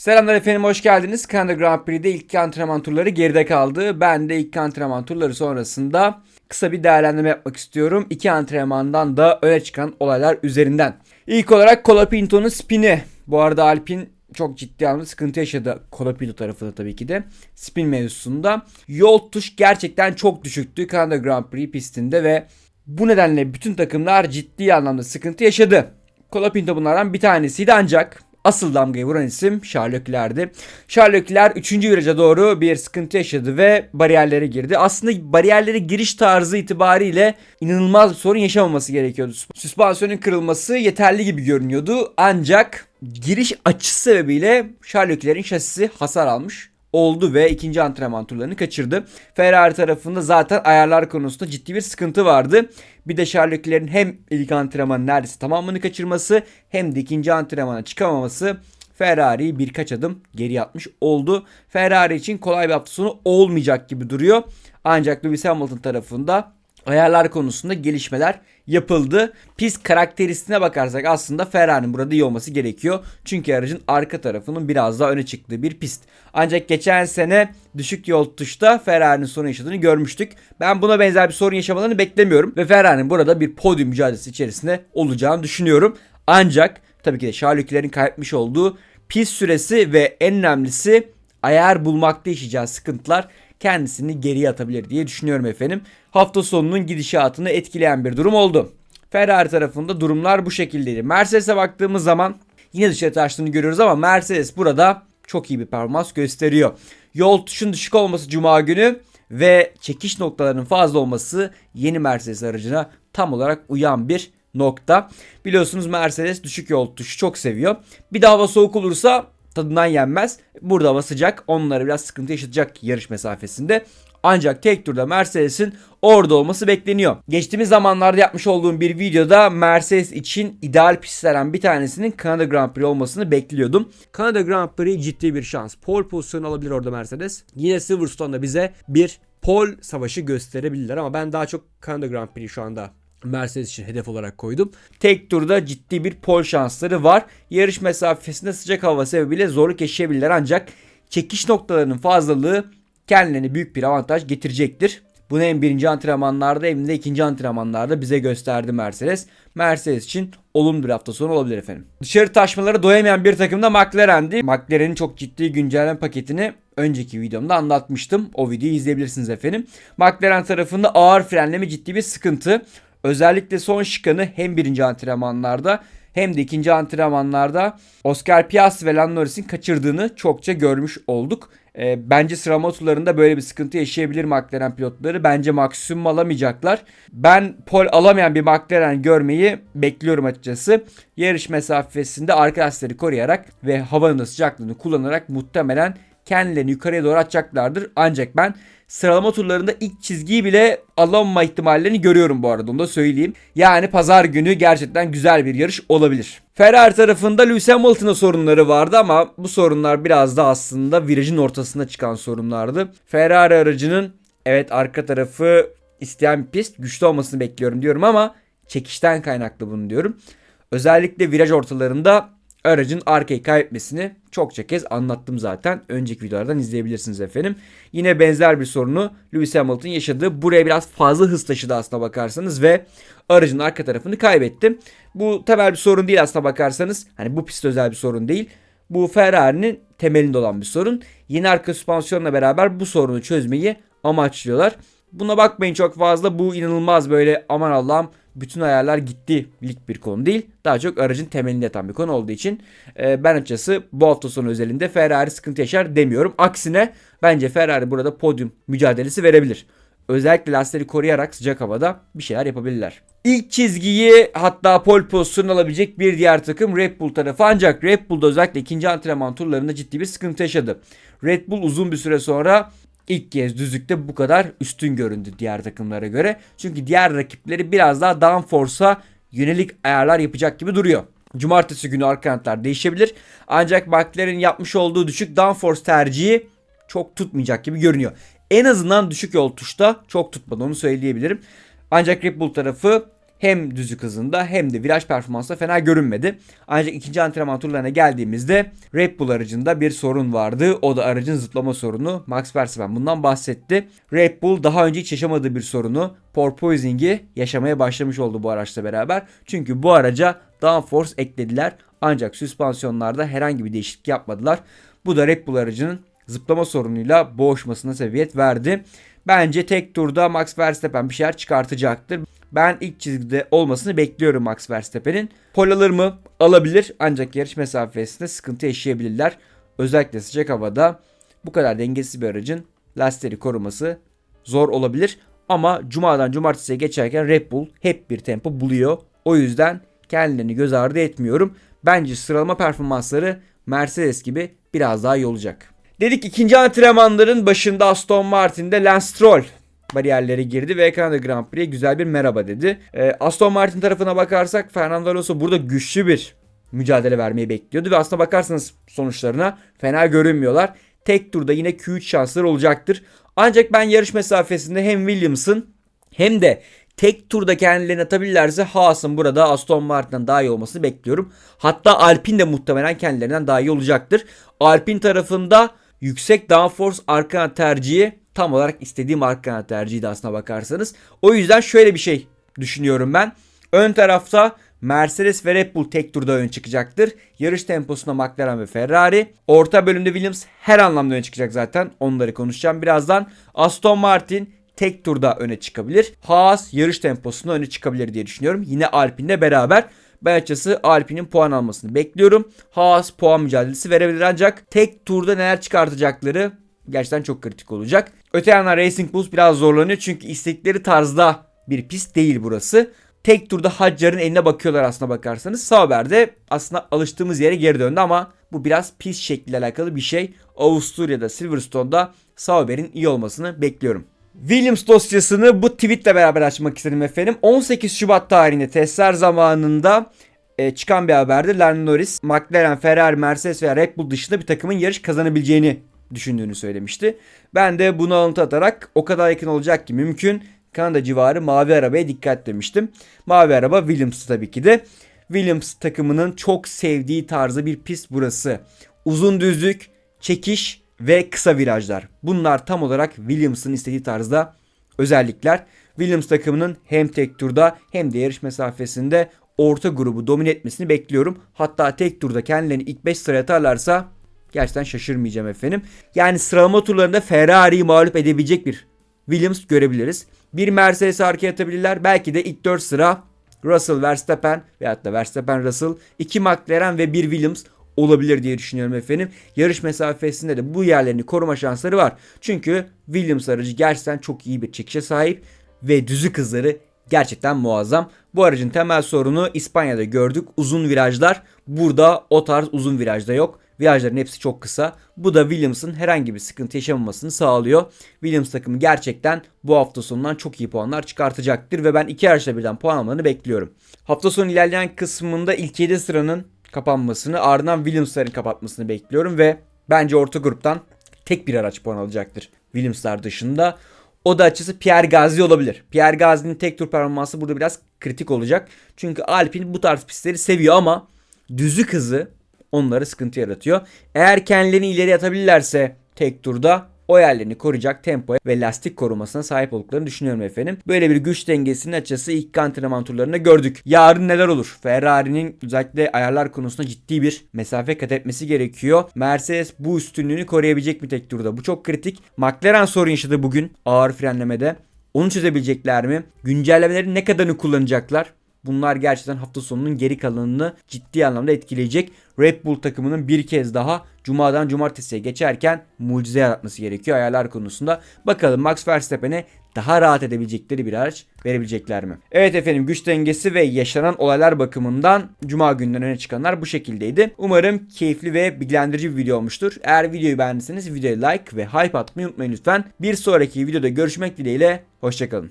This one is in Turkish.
Selamlar efendim hoş geldiniz. Kanada Grand Prix'de ilk antrenman turları geride kaldı. Ben de ilk antrenman turları sonrasında kısa bir değerlendirme yapmak istiyorum. İki antrenmandan da öne çıkan olaylar üzerinden. İlk olarak Colapinto'nun spini. Bu arada Alpin çok ciddi anlamda sıkıntı yaşadı Colapinto tarafında tabii ki de spin mevzusunda. Yol tuş gerçekten çok düşüktü Kanada Grand Prix pistinde ve bu nedenle bütün takımlar ciddi anlamda sıkıntı yaşadı. Colapinto bunlardan bir tanesiydi ancak asıl damgayı vuran isim. Charles Leclerc 3. viraja doğru bir sıkıntı yaşadı ve bariyerlere girdi. Aslında bariyerlere giriş tarzı itibariyle inanılmaz bir sorun yaşamaması gerekiyordu. Süspansiyonun kırılması yeterli gibi görünüyordu. Ancak giriş açısı sebebiyle Charles Leclerc'in şasisi hasar almış oldu ve ikinci antrenman turlarını kaçırdı. Ferrari tarafında zaten ayarlar konusunda ciddi bir sıkıntı vardı. Bir de Charles hem ilk antrenmanın neredeyse tamamını kaçırması hem de ikinci antrenmana çıkamaması Ferrari'yi birkaç adım geri atmış oldu. Ferrari için kolay bir hafta sonu olmayacak gibi duruyor. Ancak Lewis Hamilton tarafında ayarlar konusunda gelişmeler yapıldı. Pist karakteristiğine bakarsak aslında Ferrari'nin burada iyi olması gerekiyor. Çünkü aracın arka tarafının biraz daha öne çıktığı bir pist. Ancak geçen sene düşük yol tutuşta Ferrari'nin sorun yaşadığını görmüştük. Ben buna benzer bir sorun yaşamalarını beklemiyorum. Ve Ferrari'nin burada bir podyum mücadelesi içerisinde olacağını düşünüyorum. Ancak tabii ki de Charles kaybetmiş olduğu pist süresi ve en önemlisi ayar bulmakta yaşayacağı sıkıntılar kendisini geriye atabilir diye düşünüyorum efendim. Hafta sonunun gidişatını etkileyen bir durum oldu. Ferrari tarafında durumlar bu şekildeydi. Mercedes'e baktığımız zaman yine dışarı taştığını görüyoruz ama Mercedes burada çok iyi bir performans gösteriyor. Yol tuşun düşük olması cuma günü ve çekiş noktalarının fazla olması yeni Mercedes aracına tam olarak uyan bir nokta. Biliyorsunuz Mercedes düşük yol tuşu çok seviyor. Bir de hava soğuk olursa tadından yenmez. Burada hava sıcak onlara biraz sıkıntı yaşatacak yarış mesafesinde. Ancak tek turda Mercedes'in orada olması bekleniyor. Geçtiğimiz zamanlarda yapmış olduğum bir videoda Mercedes için ideal pistlerden bir tanesinin Kanada Grand Prix olmasını bekliyordum. Kanada Grand Prix ciddi bir şans. Pole pozisyonu alabilir orada Mercedes. Yine Silverstone'da bize bir pole savaşı gösterebilirler ama ben daha çok Kanada Grand Prix şu anda Mercedes için hedef olarak koydum. Tek turda ciddi bir pol şansları var. Yarış mesafesinde sıcak hava sebebiyle zorluk yaşayabilirler ancak çekiş noktalarının fazlalığı kendilerine büyük bir avantaj getirecektir. Bunu hem birinci antrenmanlarda hem de ikinci antrenmanlarda bize gösterdi Mercedes. Mercedes için olumlu bir hafta sonu olabilir efendim. Dışarı taşmaları doyamayan bir takımda McLaren'di. McLaren'in çok ciddi güncelleme paketini önceki videomda anlatmıştım. O videoyu izleyebilirsiniz efendim. McLaren tarafında ağır frenleme ciddi bir sıkıntı. Özellikle son şıkanı hem birinci antrenmanlarda hem de ikinci antrenmanlarda Oscar Piastri ve Lando Norris'in kaçırdığını çokça görmüş olduk. E, bence sıralama turlarında böyle bir sıkıntı yaşayabilir McLaren pilotları. Bence maksimum alamayacaklar. Ben pol alamayan bir McLaren görmeyi bekliyorum açıkçası. Yarış mesafesinde arka lastikleri koruyarak ve havanın sıcaklığını kullanarak muhtemelen kendilerini yukarıya doğru atacaklardır. Ancak ben sıralama turlarında ilk çizgiyi bile alamama ihtimallerini görüyorum bu arada onu da söyleyeyim. Yani pazar günü gerçekten güzel bir yarış olabilir. Ferrari tarafında Lewis Hamilton'a sorunları vardı ama bu sorunlar biraz da aslında virajın ortasında çıkan sorunlardı. Ferrari aracının evet arka tarafı isteyen bir pist güçlü olmasını bekliyorum diyorum ama çekişten kaynaklı bunu diyorum. Özellikle viraj ortalarında aracın arkayı kaybetmesini çokça kez anlattım zaten. Önceki videolardan izleyebilirsiniz efendim. Yine benzer bir sorunu Lewis Hamilton yaşadı. Buraya biraz fazla hız taşıdı aslına bakarsanız ve aracın arka tarafını kaybetti. Bu temel bir sorun değil aslına bakarsanız. Hani bu pist özel bir sorun değil. Bu Ferrari'nin temelinde olan bir sorun. Yeni arka süspansiyonla beraber bu sorunu çözmeyi amaçlıyorlar. Buna bakmayın çok fazla. Bu inanılmaz böyle aman Allah'ım bütün ayarlar gitti lik bir konu değil. Daha çok aracın temelinde yatan bir konu olduğu için e, ben açıkçası bu hafta sonu özelinde Ferrari sıkıntı yaşar demiyorum. Aksine bence Ferrari burada podyum mücadelesi verebilir. Özellikle lastikleri koruyarak sıcak havada bir şeyler yapabilirler. İlk çizgiyi hatta pole pozisyonu alabilecek bir diğer takım Red Bull tarafı ancak Red Bull'da özellikle ikinci antrenman turlarında ciddi bir sıkıntı yaşadı. Red Bull uzun bir süre sonra ilk kez düzlükte bu kadar üstün göründü diğer takımlara göre. Çünkü diğer rakipleri biraz daha downforce'a yönelik ayarlar yapacak gibi duruyor. Cumartesi günü arka kanatlar değişebilir. Ancak McLaren'in yapmış olduğu düşük downforce tercihi çok tutmayacak gibi görünüyor. En azından düşük yol tuşta çok tutmadı onu söyleyebilirim. Ancak Red Bull tarafı hem düzlük hızında hem de viraj performansında fena görünmedi. Ancak ikinci antrenman turlarına geldiğimizde Red Bull aracında bir sorun vardı. O da aracın zıplama sorunu. Max Verstappen bundan bahsetti. Red Bull daha önce hiç yaşamadığı bir sorunu porpoising'i yaşamaya başlamış oldu bu araçla beraber. Çünkü bu araca downforce eklediler. Ancak süspansiyonlarda herhangi bir değişiklik yapmadılar. Bu da Red Bull aracının zıplama sorunuyla boğuşmasına sebebiyet verdi. Bence tek turda Max Verstappen bir şeyler çıkartacaktır. Ben ilk çizgide olmasını bekliyorum Max Verstappen'in. Pol alır mı? Alabilir. Ancak yarış mesafesinde sıkıntı yaşayabilirler. Özellikle sıcak havada bu kadar dengesiz bir aracın lastikleri koruması zor olabilir. Ama cumadan cumartesiye geçerken Red Bull hep bir tempo buluyor. O yüzden kendilerini göz ardı etmiyorum. Bence sıralama performansları Mercedes gibi biraz daha iyi olacak. Dedik ikinci antrenmanların başında Aston Martin'de Lance Stroll bariyerlere girdi ve Kanada Grand Prix'e güzel bir merhaba dedi. Ee, Aston Martin tarafına bakarsak Fernando Alonso burada güçlü bir mücadele vermeyi bekliyordu ve aslına bakarsanız sonuçlarına fena görünmüyorlar. Tek turda yine Q3 şansları olacaktır. Ancak ben yarış mesafesinde hem Williams'ın hem de tek turda kendilerini atabilirlerse Haas'ın burada Aston Martin'den daha iyi olmasını bekliyorum. Hatta Alpine de muhtemelen kendilerinden daha iyi olacaktır. Alpine tarafında yüksek downforce arka kanat tercihi tam olarak istediğim arka kanat tercihiydi aslına bakarsanız. O yüzden şöyle bir şey düşünüyorum ben. Ön tarafta Mercedes ve Red Bull tek turda ön çıkacaktır. Yarış temposunda McLaren ve Ferrari. Orta bölümde Williams her anlamda ön çıkacak zaten. Onları konuşacağım birazdan. Aston Martin tek turda öne çıkabilir. Haas yarış temposunda öne çıkabilir diye düşünüyorum. Yine Alpine'le beraber. Ben açıkçası Alpine'in puan almasını bekliyorum. Haas puan mücadelesi verebilir ancak tek turda neler çıkartacakları gerçekten çok kritik olacak. Öte yandan Racing Bulls biraz zorlanıyor çünkü istekleri tarzda bir pist değil burası. Tek turda Haccar'ın eline bakıyorlar aslına bakarsanız. Sauber de aslında alıştığımız yere geri döndü ama bu biraz pist şekliyle alakalı bir şey. Avusturya'da Silverstone'da Sauber'in iyi olmasını bekliyorum. Williams dosyasını bu tweetle beraber açmak istedim efendim. 18 Şubat tarihinde testler zamanında e, çıkan bir haberdi. Lando Norris, McLaren, Ferrari, Mercedes veya Red Bull dışında bir takımın yarış kazanabileceğini düşündüğünü söylemişti. Ben de bunu alıntı atarak o kadar yakın olacak ki mümkün. Kanada civarı mavi arabaya dikkat demiştim. Mavi araba Williams tabii ki de. Williams takımının çok sevdiği tarzı bir pist burası. Uzun düzlük, çekiş ve kısa virajlar. Bunlar tam olarak Williams'ın istediği tarzda özellikler. Williams takımının hem tek turda hem de yarış mesafesinde orta grubu domine etmesini bekliyorum. Hatta tek turda kendilerini ilk 5 sıraya atarlarsa gerçekten şaşırmayacağım efendim. Yani sıralama turlarında Ferrari'yi mağlup edebilecek bir Williams görebiliriz. Bir Mercedes arkaya atabilirler. Belki de ilk 4 sıra Russell, Verstappen veyahut da Verstappen, Russell, 2 McLaren ve 1 Williams olabilir diye düşünüyorum efendim. Yarış mesafesinde de bu yerlerini koruma şansları var. Çünkü Williams aracı gerçekten çok iyi bir çekişe sahip ve düzlük hızları gerçekten muazzam. Bu aracın temel sorunu İspanya'da gördük. Uzun virajlar. Burada o tarz uzun virajda yok. Virajların hepsi çok kısa. Bu da Williams'ın herhangi bir sıkıntı yaşamamasını sağlıyor. Williams takımı gerçekten bu hafta sonundan çok iyi puanlar çıkartacaktır ve ben iki yarışta birden puan almalarını bekliyorum. Hafta sonu ilerleyen kısmında ilk 7 sıranın kapanmasını ardından Williams'ların kapatmasını bekliyorum ve bence orta gruptan tek bir araç puan alacaktır Williams'lar dışında. O da açısı Pierre Gasly olabilir. Pierre Gasly'nin tek tur performansı burada biraz kritik olacak. Çünkü Alpine bu tarz pistleri seviyor ama düzlük hızı onlara sıkıntı yaratıyor. Eğer kendilerini ileri atabilirlerse tek turda o yerlerini koruyacak tempo ve lastik korumasına sahip olduklarını düşünüyorum efendim. Böyle bir güç dengesinin açısı ilk antrenman turlarında gördük. Yarın neler olur? Ferrari'nin özellikle ayarlar konusunda ciddi bir mesafe kat etmesi gerekiyor. Mercedes bu üstünlüğünü koruyabilecek mi tek turda? Bu çok kritik. McLaren sorun yaşadı bugün ağır frenlemede. Onu çözebilecekler mi? Güncellemeleri ne kadarını kullanacaklar? Bunlar gerçekten hafta sonunun geri kalanını ciddi anlamda etkileyecek. Red Bull takımının bir kez daha cumadan cumartesiye geçerken mucize yaratması gerekiyor ayarlar konusunda. Bakalım Max Verstappen'e daha rahat edebilecekleri bir araç verebilecekler mi? Evet efendim güç dengesi ve yaşanan olaylar bakımından cuma günden öne çıkanlar bu şekildeydi. Umarım keyifli ve bilgilendirici bir video olmuştur. Eğer videoyu beğendiyseniz videoya like ve hype atmayı unutmayın lütfen. Bir sonraki videoda görüşmek dileğiyle hoşçakalın.